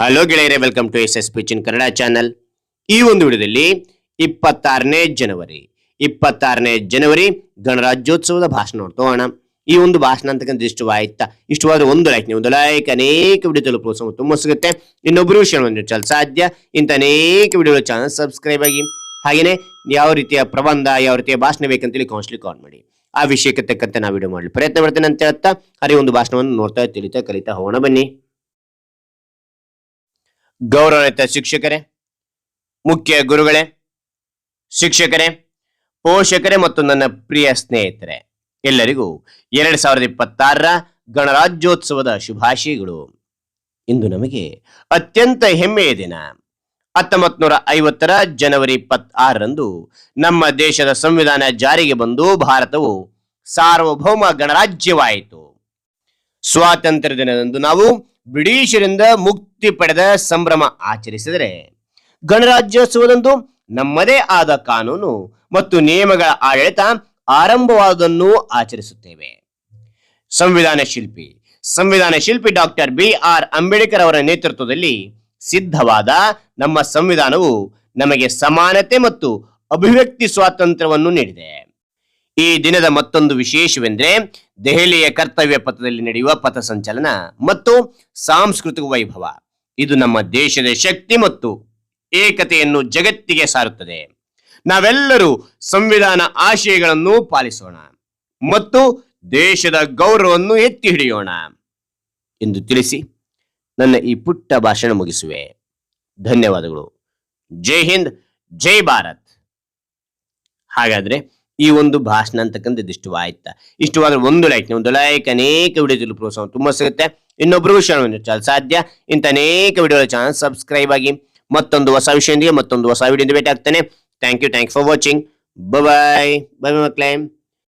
Hello ಗೆಳೆಯರೆ welcome to S S ಪಿಚಿನ್ Kannada channel ಈ ಒಂದು ವಿಡಿಯೋದಲ್ಲಿ ಇಪ್ಪತ್ತಾರನೇ ಜನವರಿ ಇಪ್ಪತ್ತಾರನೇ ಜನವರಿ ಗಣರಾಜ್ಯೋತ್ಸವದ ಭಾಷಣ ನೋಡ್ತೋಣ ಈ ಒಂದು ಭಾಷಣ ಅಂತಕ್ಕಂಥ ಇಷ್ಟವಾಯ್ತಾ ಇಷ್ಟವಾದ್ರೆ ಒಂದು ಲೈಕ್ ನೀವು ಒಂದು ಲೈಕ್ ಅನೇಕ ವಿಡಿಯೋ ತಲುಪಲು ಸಮ ತುಂಬ ಸಿಗುತ್ತೆ. ಇನ್ನೊಬ್ಬರು ವಿಷಯವನ್ನು ಸಾಧ್ಯ? ಇಂಥ ಅನೇಕ ವಿಡಿಯೋ ಚಾನಲ್ ಸಬ್ಸ್ಕ್ರೈಬ್ ಆಗಿ. ಹಾಗೆಯೇ ಯಾವ ರೀತಿಯ ಪ್ರಬಂಧ, ಯಾವ ರೀತಿಯ ಭಾಷಣ ಬೇಕಂತೇಳಿ ಕೌನ್ಸಿಲಿ ಕಾಲ್ ಮಾಡಿ. ಆ ವಿಷಯಕ್ಕೆ ತಕ್ಕಂತೆ ನಾವು ವಿಡಿಯೋ ಮಾಡಲಿ ಪ್ರಯತ್ನ ಪಡ್ತೇನೆ ಅಂತ ಹೇಳ್ತಾ ಅರೆ ಒಂದು ಭಾಷಣವನ್ನು ನೋಡ್ತಾ ತಿಳಿತಾ ಕಲಿತಾ ಹೋಗೋಣ ಬನ್ನಿ. ಗೌರವಾನ್ವಿತ ಶಿಕ್ಷಕರೇ, ಮುಖ್ಯ ಗುರುಗಳೇ, ಶಿಕ್ಷಕರೇ, ಪೋಷಕರೇ ಮತ್ತು ನನ್ನ ಪ್ರಿಯ ಸ್ನೇಹಿತರೆ, ಎಲ್ಲರಿಗೂ ಎರಡ್ ಸಾವಿರದ ಇಪ್ಪತ್ತಾರರ ಗಣರಾಜ್ಯೋತ್ಸವದ ಶುಭಾಶಯಗಳು. ಇಂದು ನಮಗೆ ಅತ್ಯಂತ ಹೆಮ್ಮೆಯ ದಿನ. ಹತ್ತೊಂಬತ್ ನೂರ ಐವತ್ತರ ಜನವರಿ ಇಪ್ಪತ್ತಾರರಂದು ನಮ್ಮ ದೇಶದ ಸಂವಿಧಾನ ಜಾರಿಗೆ ಬಂದು ಭಾರತವು ಸಾರ್ವಭೌಮ ಗಣರಾಜ್ಯವಾಯಿತು. ಸ್ವಾತಂತ್ರ್ಯ ದಿನದಂದು ನಾವು ಬ್ರಿಟಿಷರಿಂದ ಮುಕ್ತಿ ಪಡೆದ ಸಂಭ್ರಮ ಆಚರಿಸಿದರೆ ಗಣರಾಜ್ಯೋತ್ಸವದಂದು ನಮ್ಮದೇ ಆದ ಕಾನೂನು ಮತ್ತು ನಿಯಮಗಳ ಆಡಳಿತ ಆರಂಭವಾದನ್ನು ಆಚರಿಸುತ್ತೇವೆ. ಸಂವಿಧಾನ ಶಿಲ್ಪಿ ಸಂವಿಧಾನ ಶಿಲ್ಪಿ ಡಾಕ್ಟರ್ ಬಿ ಆರ್ ಅಂಬೇಡ್ಕರ್ ಅವರ ನೇತೃತ್ವದಲ್ಲಿ ಸಿದ್ಧವಾದ ನಮ್ಮ ಸಂವಿಧಾನವು ನಮಗೆ ಸಮಾನತೆ ಮತ್ತು ಅಭಿವ್ಯಕ್ತಿ ಸ್ವಾತಂತ್ರ್ಯವನ್ನು ನೀಡಿದೆ. ಈ ದಿನದ ಮತ್ತೊಂದು ವಿಶೇಷವೆಂದರೆ ದೆಹಲಿಯ ಕರ್ತವ್ಯ ಪಥದಲ್ಲಿ ನಡೆಯುವ ಪಥಸಂಚಲನ ಮತ್ತು ಸಾಂಸ್ಕೃತಿಕ ವೈಭವ. ಇದು ನಮ್ಮ ದೇಶದ ಶಕ್ತಿ ಮತ್ತು ಏಕತೆಯನ್ನು ಜಗತ್ತಿಗೆ ಸಾರುತ್ತದೆ. ನಾವೆಲ್ಲರೂ ಸಂವಿಧಾನ ಆಶಯಗಳನ್ನು ಪಾಲಿಸೋಣ ಮತ್ತು ದೇಶದ ಗೌರವವನ್ನು ಎತ್ತಿ ಹಿಡಿಯೋಣ ಎಂದು ತಿಳಿಸಿ ನನ್ನ ಈ ಪುಟ್ಟ ಭಾಷಣ ಮುಗಿಸುವೆ. ಧನ್ಯವಾದಗಳು. ಜೈ ಹಿಂದ್, ಜೈ ಭಾರತ್. ಹಾಗಾದ್ರೆ ಈ ಒಂದು ಭಾಷಣ ಅಂತಕ್ಕಂಥದ್ದು ಇಷ್ಟವಾಯ್ತಾ? ಇಷ್ಟವಾದ್ರೆ ಒಂದು ಲೈಕ್ ಒಂದು ಲೈಕ್ ಅನೇಕ ವಿಡಿಯೋದಲ್ಲಿ ಪ್ರೋತ್ಸಾಹ ತುಂಬಾ ಸಿಗುತ್ತೆ. ಇನ್ನೊಬ್ರಿಗೂ ಶೇರ್ ಸಾಧ್ಯ? ಇಂಥ ಅನೇಕ ವಿಡಿಯೋ ಚಾನಲ್ ಸಬ್ಸ್ಕ್ರೈಬ್ ಆಗಿ ಮತ್ತೊಂದು ಹೊಸ ವಿಷಯದೊಂದಿಗೆ ಮತ್ತೊಂದು ಹೊಸ ವಿಡಿಯೋ ಭೇಟಿ ಆಗ್ತಾನೆ thank you thank for watching bye bye ಮಕ್ಕಳೇ.